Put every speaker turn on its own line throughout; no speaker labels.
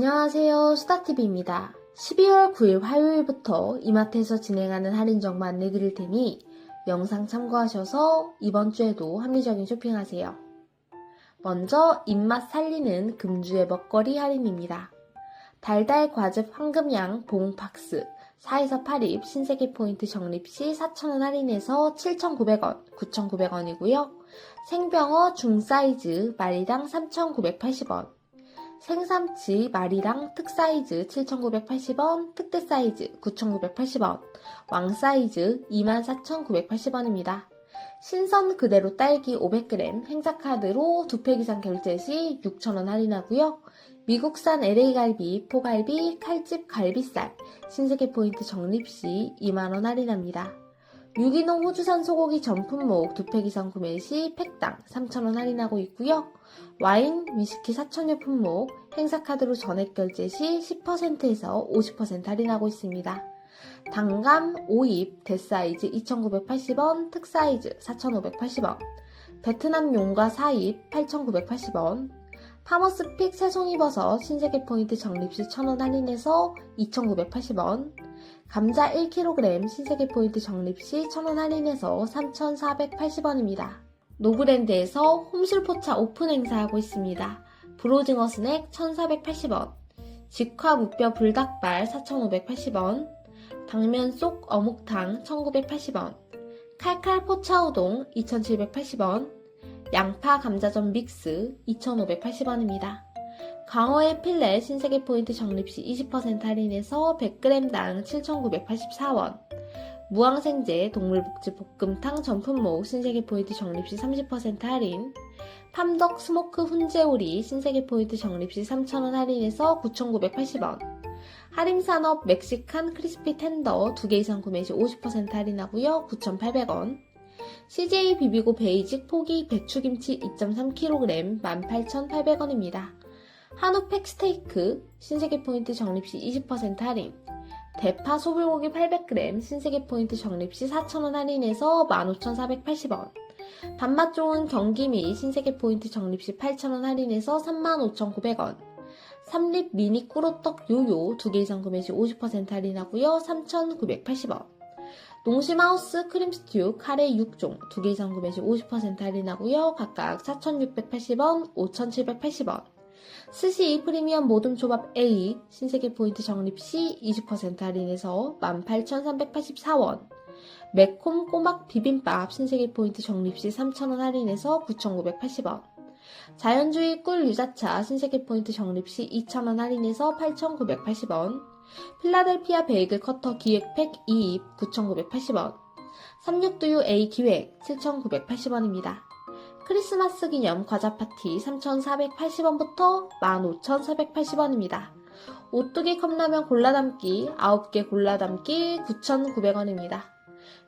안녕하세요. 수다TV입니다. 12월 9일 화요일부터 이마트에서 진행하는 할인 정보 안내 드릴 테니 영상 참고하셔서 이번 주에도 합리적인 쇼핑하세요. 먼저 입맛 살리는 금주의 먹거리 할인입니다. 달달 과즙 황금양 봉 박스 4에서 8입 신세계 포인트 적립 시 4,000원 할인해서 7,900원, 9,900원이고요. 생병어 중사이즈 마리당 3,980원, 생삼치 마리랑 특사이즈 7,980원, 특대 사이즈 9,980원, 왕 사이즈 24,980원입니다. 신선 그대로 딸기 500g 행사카드로 두 팩 이상 결제 시 6,000원 할인하고요. 미국산 LA갈비, 포갈비, 칼집 갈비살, 신세계 포인트 적립 시 2만원 할인합니다. 유기농 호주산 소고기 전품목 두팩 이상 구매 시 팩당 3,000원 할인하고 있고요. 와인, 위스키 4,000여 품목 행사카드로 전액 결제 시 10%에서 50% 할인하고 있습니다. 단감 5입 대사이즈 2,980원, 특사이즈 4,580원, 베트남 용과 4입 8,980원, 파머스픽 새송이버섯 신세계 포인트 적립 시 1,000원 할인해서 2,980원, 감자 1kg 신세계 포인트 적립 시 1,000원 할인해서 3,480원입니다. 노브랜드에서 홈술포차 오픈 행사하고 있습니다. 브로징어 스낵 1,480원, 직화 무뼈 불닭발 4,580원, 당면 속 어묵탕 1,980원, 칼칼 포차우동 2,780원, 양파 감자전 믹스 2,580원입니다. 강어의 필렛 신세계 포인트 적립 시 20% 할인해서 100g당 7,984원, 무항생제 동물복지 볶음탕 전품목 신세계 포인트 적립 시 30% 할인, 팜덕 스모크 훈제오리 신세계 포인트 적립 시 3,000원 할인해서 9,980원, 할인산업 멕시칸 크리스피 텐더 2개 이상 구매 시 50% 할인하고요. 9,800원. CJ 비비고 베이직 포기 배추김치 2.3kg 18,800원입니다. 한우 팩 스테이크 신세계 포인트 적립 시 20% 할인. 대파 소불고기 800g 신세계 포인트 적립 시 4,000원 할인해서 15,480원. 밥맛 좋은 경기미 신세계 포인트 적립 시 8,000원 할인해서 35,900원. 삼립 미니 꾸로떡 요요 2개 이상 구매 시 50% 할인하고요. 3,980원. 농심하우스 크림스튜 카레 6종 2개 이상 구매 시 50% 할인하고요. 각각 4,680원, 5,780원. 스시 프리미엄 모듬 초밥 A 신세계 포인트 적립 시 20% 할인해서 18,384원. 매콤 꼬막 비빔밥 신세계 포인트 적립 시 3,000원 할인해서 9,980원. 자연주의 꿀 유자차 신세계 포인트 적립 시 2,000원 할인해서 8,980원. 필라델피아 베이글 커터 기획팩 2입 9,980원. 삼육두유 A 기획 7,980원입니다. 크리스마스 기념 과자 파티 3,480원부터 15,480원입니다. 오뚜기 컵라면 골라 담기 9개 골라 담기 9,900원입니다.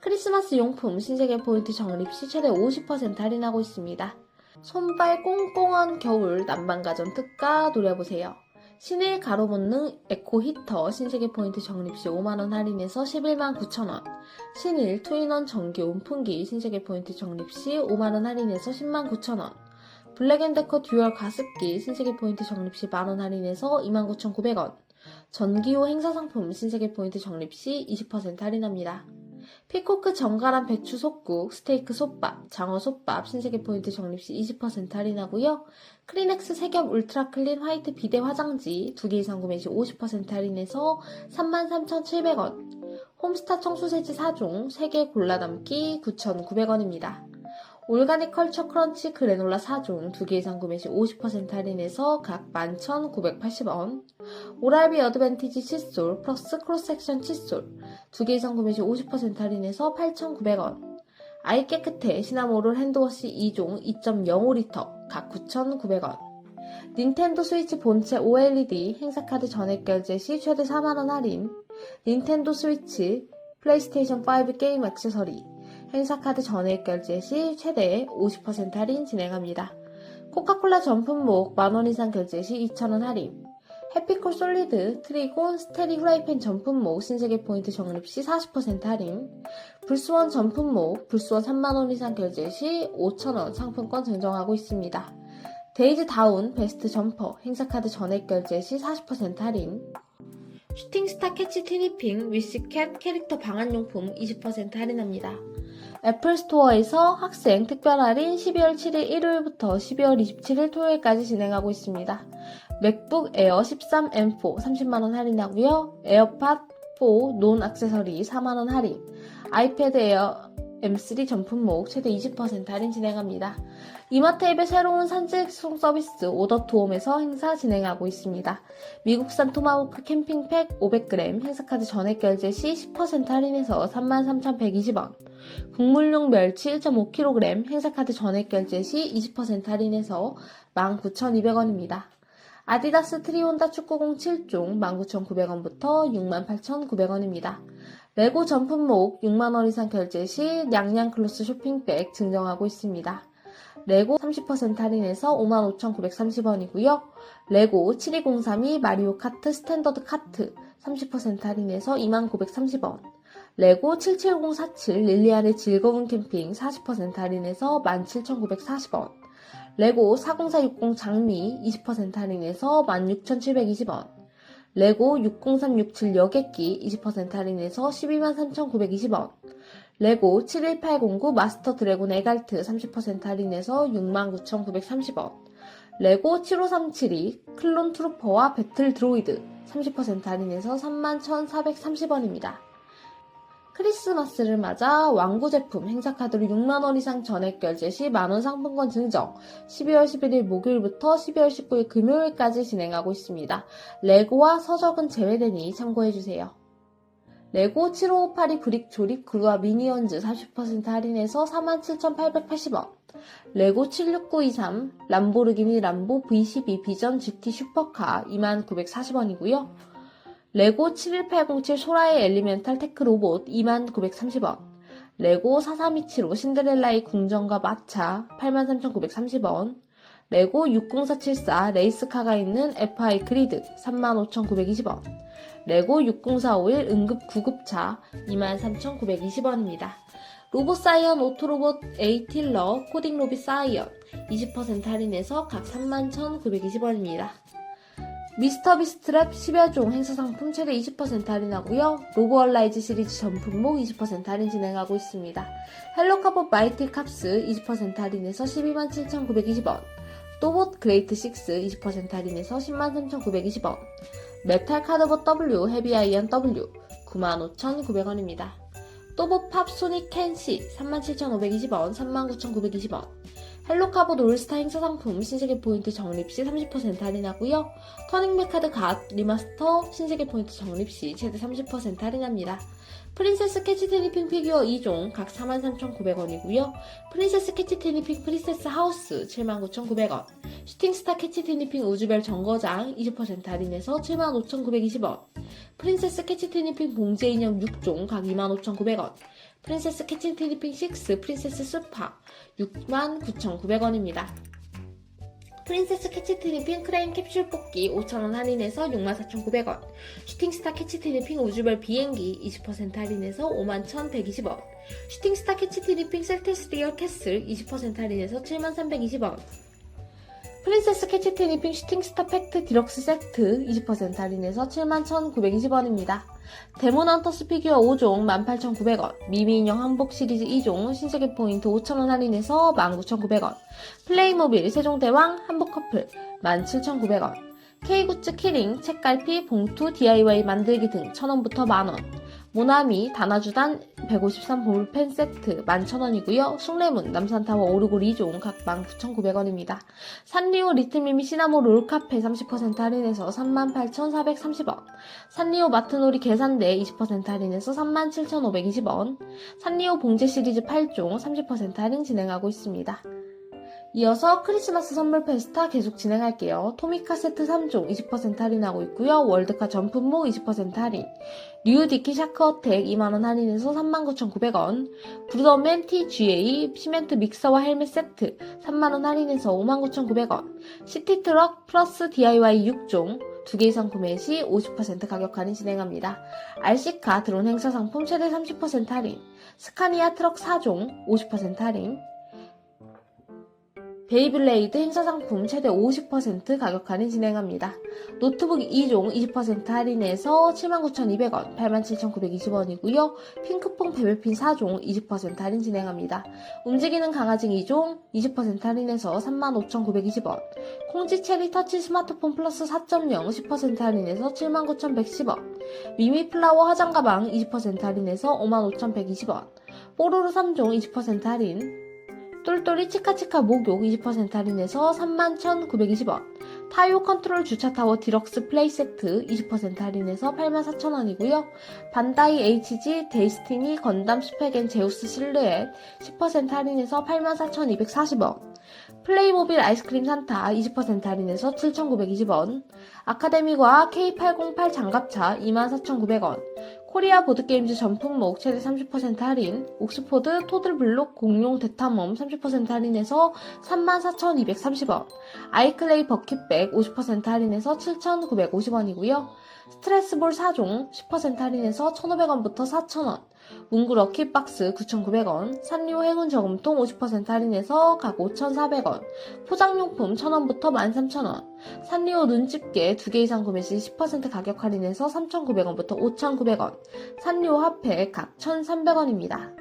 크리스마스 용품 신세계 포인트 적립 시 최대 50% 할인하고 있습니다. 손발 꽁꽁한 겨울 난방가전 특가 노려보세요. 신일 가로본능 에코 히터 신세계 포인트 적립 시 5만원 할인해서 11만 9천원. 신일 투인원 전기 온풍기 신세계 포인트 적립 시 5만원 할인해서 10만 9천원. 블랙앤데커 듀얼 가습기 신세계 포인트 적립 시 만원 할인해서 29,900원. 전기호 행사 상품 신세계 포인트 적립 시 20% 할인합니다. 피코크 정갈한 배추 속국, 스테이크 솥밥, 장어 솥밥, 신세계 포인트 적립 시 20% 할인하고요. 크리넥스 세겹 울트라 클린 화이트 비데 화장지 2개 이상 구매 시 50% 할인해서 33,700원. 홈스타 청소세제 4종 3개 골라 담기 9,900원입니다. 올가닉 컬처 크런치 그래놀라 4종 2개 이상 구매 시 50% 할인해서 각 11,980원. 오랄비 어드밴티지 칫솔 플러스 크로스섹션 칫솔 2개 이상 구매 시 50% 할인해서 8,900원. 아이 깨끗해 시나모롤 핸드워시 2종 2.05리터 각 9,900원. 닌텐도 스위치 본체 OLED 행사카드 전액 결제 시 최대 4만원 할인. 닌텐도 스위치 플레이스테이션 5 게임 액세서리 행사카드 전액 결제 시 최대 50% 할인 진행합니다. 코카콜라 전품목 만원 이상 결제 시 2,000원 할인. 해피콜 솔리드 트리곤 스테리 후라이팬 전품목 신세계 포인트 적립 시 40% 할인. 불수원 전품목 불수원 3만원 이상 결제 시 5,000원 상품권 증정하고 있습니다. 데이즈 다운 베스트 점퍼 행사카드 전액 결제 시 40% 할인 슈팅스타 캐치 티니핑 위시캣 캐릭터 방한용품 20% 할인합니다. 애플 스토어에서 학생 특별 할인 12월 7일 일요일부터 12월 27일 토요일까지 진행하고 있습니다. 맥북 에어 13M4 30만원 할인하고요. 에어팟 4 논 액세서리 4만원 할인, 아이패드 에어 M3 전품목 최대 20% 할인 진행합니다. 이마트 앱의 새로운 산지송 서비스 오더 투홈에서 행사 진행하고 있습니다. 미국산 토마호크 캠핑팩 500g 행사카드 전액 결제 시 10% 할인해서 33,120원. 국물용 멸치 1.5kg 행사카드 전액 결제 시 20% 할인해서 19,200원입니다. 아디다스 트리온다 축구공 7종 19,900원부터 68,900원입니다. 레고 전품목 6만원 이상 결제 시 냥냥 클로스 쇼핑백 증정하고 있습니다. 레고 30% 할인해서 55,930원이고요. 레고 7203이 마리오 카트 스탠더드 카트 30% 할인해서 2930원. 레고 77047 릴리안의 즐거운 캠핑 40% 할인해서 17,940원. 레고 40460 장미 20% 할인해서 16,720원. 레고 60367 여객기 20% 할인해서 123,920원. 레고 71809 마스터 드래곤 에갈트 30% 할인해서 69,930원. 레고 75372 클론 트루퍼와 배틀 드로이드 30% 할인해서 31,430원입니다. 크리스마스를 맞아 왕구 제품 행사 카드로 6만원 이상 전액 결제 시 만원 상품권 증정 12월 11일 목요일부터 12월 19일 금요일까지 진행하고 있습니다. 레고와 서적은 제외되니 참고해주세요. 레고 7582 브릭 조립 그루와 미니언즈 40% 할인해서 47,880원. 레고 76923 람보르기니 람보 V12 비전 GT 슈퍼카 2940원이고요. 레고 71807 소라의 엘리멘탈 테크 로봇 2930원. 레고 43275 신데렐라의 궁정과 마차 83,930원. 레고 60474 레이스카가 있는 FI 그리드 35,920원. 레고 60451 응급 구급차 23,920원입니다. 로봇 사이언 오토로봇 에이틸러 코딩 로비 사이언 20% 할인해서 각 31,920원입니다. 미스터 비스트랩 10여 종 행사 상품 최대 20% 할인하고요. 로고 얼라이즈 시리즈 전 품목 20% 할인 진행하고 있습니다. 헬로카봇 마이티 캅스 20% 할인해서 127,920원. 또봇 그레이트 6 20% 할인해서 103,920원. 메탈 카드봇 W 헤비 아이언 W 95,900원입니다. 또봇 팝 소닉 캔시 37,520원 39,920원. 헬로카봇 올스타 행사 상품 신세계 포인트 적립 시 30% 할인하고요. 터닝백 카드 갓 리마스터 신세계 포인트 적립 시 최대 30% 할인합니다. 프린세스 캐치 테니핑 피규어 2종 각 43,900원이고요. 프린세스 캐치 테니핑 프린세스 하우스 79,900원. 슈팅스타 캐치 테니핑 우주별 정거장 20% 할인해서 75,920원. 프린세스 캐치 테니핑 봉제 인형 6종 각 25,900원. 프린세스 캐치 테니핑 6 프린세스 수파 69,900원입니다. 프린세스 캐치 트리핑 크레인 캡슐 뽑기 5,000원 할인해서 64,900원. 슈팅스타 캐치 트리핑 우주별 비행기 20% 할인해서 51,120원. 슈팅스타 캐치 트리핑 셀테스 리얼 캐슬 20% 할인해서 73,320원. 프린세스 캐치 트리핑 슈팅스타 팩트 디럭스 세트 20% 할인해서 71,920원입니다. 데몬 헌터스 피규어 5종 18,900원, 미미 인형 한복 시리즈 2종 신세계 포인트 5,000원 할인해서 19,900원, 플레이모빌 세종대왕 한복 커플 17,900원, K굿즈 키링, 책갈피, 봉투, DIY 만들기 등 1,000원부터 만원, 모나미 다나주단 153 볼펜 세트 11,000원이고요. 숭례문 남산타워 오르골 2종 각 19,900원입니다. 산리오 리틀미미 시나모 롤카페 30% 할인해서 38,430원. 산리오 마트놀이 계산대 20% 할인해서 37,520원. 산리오 봉제 시리즈 8종 30% 할인 진행하고 있습니다. 이어서 크리스마스 선물 페스타 계속 진행할게요. 토미카 세트 3종 20% 할인하고 있고요. 월드카 전품목 20% 할인. 류디키 샤크어텍 2만원 할인해서 39,900원. 브루더맨 TGA 시멘트 믹서와 헬멧 세트 3만원 할인해서 59,900원. 시티트럭 플러스 DIY 6종 2개 이상 구매 시 50% 가격 할인 진행합니다. RC카 드론 행사 상품 최대 30% 할인. 스카니아 트럭 4종 50% 할인. 베이블레이드 행사 상품 최대 50% 가격 할인 진행합니다. 노트북 2종 20% 할인해서 79,200원, 87,920원이고요. 핑크퐁 베베핀 4종 20% 할인 진행합니다. 움직이는 강아지 2종 20% 할인해서 35,920원. 콩지 체리 터치 스마트폰 플러스 4.0 10% 할인해서 79,110원. 미미 플라워 화장 가방 20% 할인해서 55,120원. 뽀로로 3종 20% 할인. 똘똘이 치카치카 목욕 20% 할인해서 31,920원. 타이오 컨트롤 주차 타워 디럭스 플레이 세트 20% 할인해서 84,000원이고요. 반다이 HG 데이스티니 건담 스펙 앤 제우스 실루엣 10% 할인해서 84,240원. 플레이모빌 아이스크림 산타 20% 할인해서 7,920원. 아카데미과 K808 장갑차 24,900원. 코리아 보드게임즈 전품 목 최대 30% 할인, 옥스포드 토들블록 공룡 대탐험 30% 할인해서 34,230원, 아이클레이 버킷백 50% 할인해서 7,950원이고요. 스트레스볼 4종 10% 할인해서 1,500원부터 4,000원, 문구 럭키박스 9,900원, 산리오 행운 저금통 50% 할인해서 각 5,400원, 포장용품 1,000원부터 13,000원, 산리오 눈집게 2개 이상 구매 시 10% 가격 할인해서 3,900원부터 5,900원, 산리오 핫팩 각 1,300원입니다.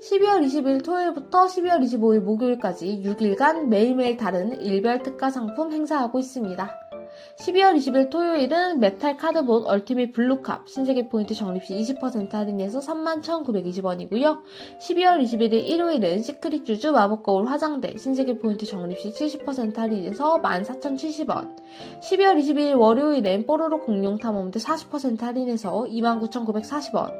12월 20일 토요일부터 12월 25일 목요일까지 6일간 매일매일 다른 일별 특가 상품 행사하고 있습니다. 12월 20일 토요일은 메탈 카드봇 얼티밋 블루캅 신세계 포인트 적립시 20% 할인해서 31,920원이고요. 12월 21일 일요일은 시크릿 주주 마법 거울 화장대 신세계 포인트 적립시 70% 할인해서 14,070원. 12월 22일 월요일엔 뽀로로 공룡 탐험대 40% 할인해서 29,940원.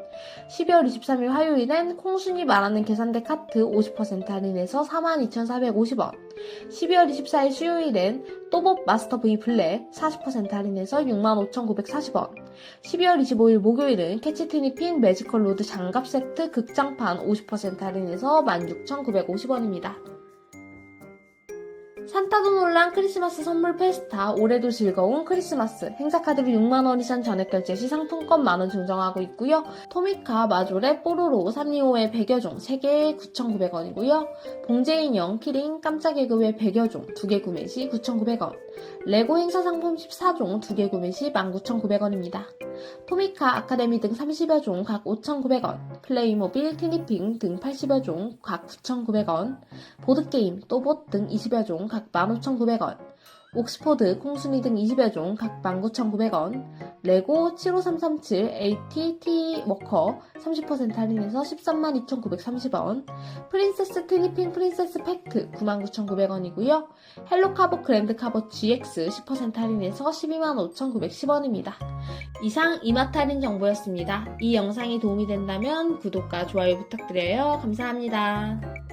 12월 23일 화요일엔 콩순이 말하는 계산대 카트 50% 할인해서 42,450원. 12월 24일 수요일엔 또봇 마스터 V 블랙 40% 할인해서 65,940원. 12월 25일 목요일은 캐치트니 핑 매지컬 로드 장갑 세트 극장판 50% 할인해서 16,950원입니다. 산타도 놀란 크리스마스 선물 페스타 올해도 즐거운 크리스마스 행사카드로 6만원 이상 전액 결제 시 상품권 만원 증정하고 있고요. 토미카 마조레 뽀로로 산리오의 100여 종 3개에 9,900원이고요. 봉제 인형 키링 깜짝 에그웨 100여 종 2개 구매 시 9,900원 레고 행사 상품 14종 2개 구매 시 19,900원입니다. 토미카 아카데미 등 30여 종 각 5,900원 플레이모빌 티니핑 등 80여 종 각 9,900원 보드게임, 또봇 등 20여 종 각 15,900원, 옥스포드, 콩순이 등 20여 종 각 19,900원, 레고 75337 AT T 워커 30% 할인해서 132,930원, 프린세스 트니핀 프린세스 팩트 99,900원이고요. 헬로 카보 그랜드 카보 GX 10% 할인해서 125,910원입니다. 이상 이마트 할인 정보였습니다. 이 영상이 도움이 된다면 구독과 좋아요 부탁드려요. 감사합니다.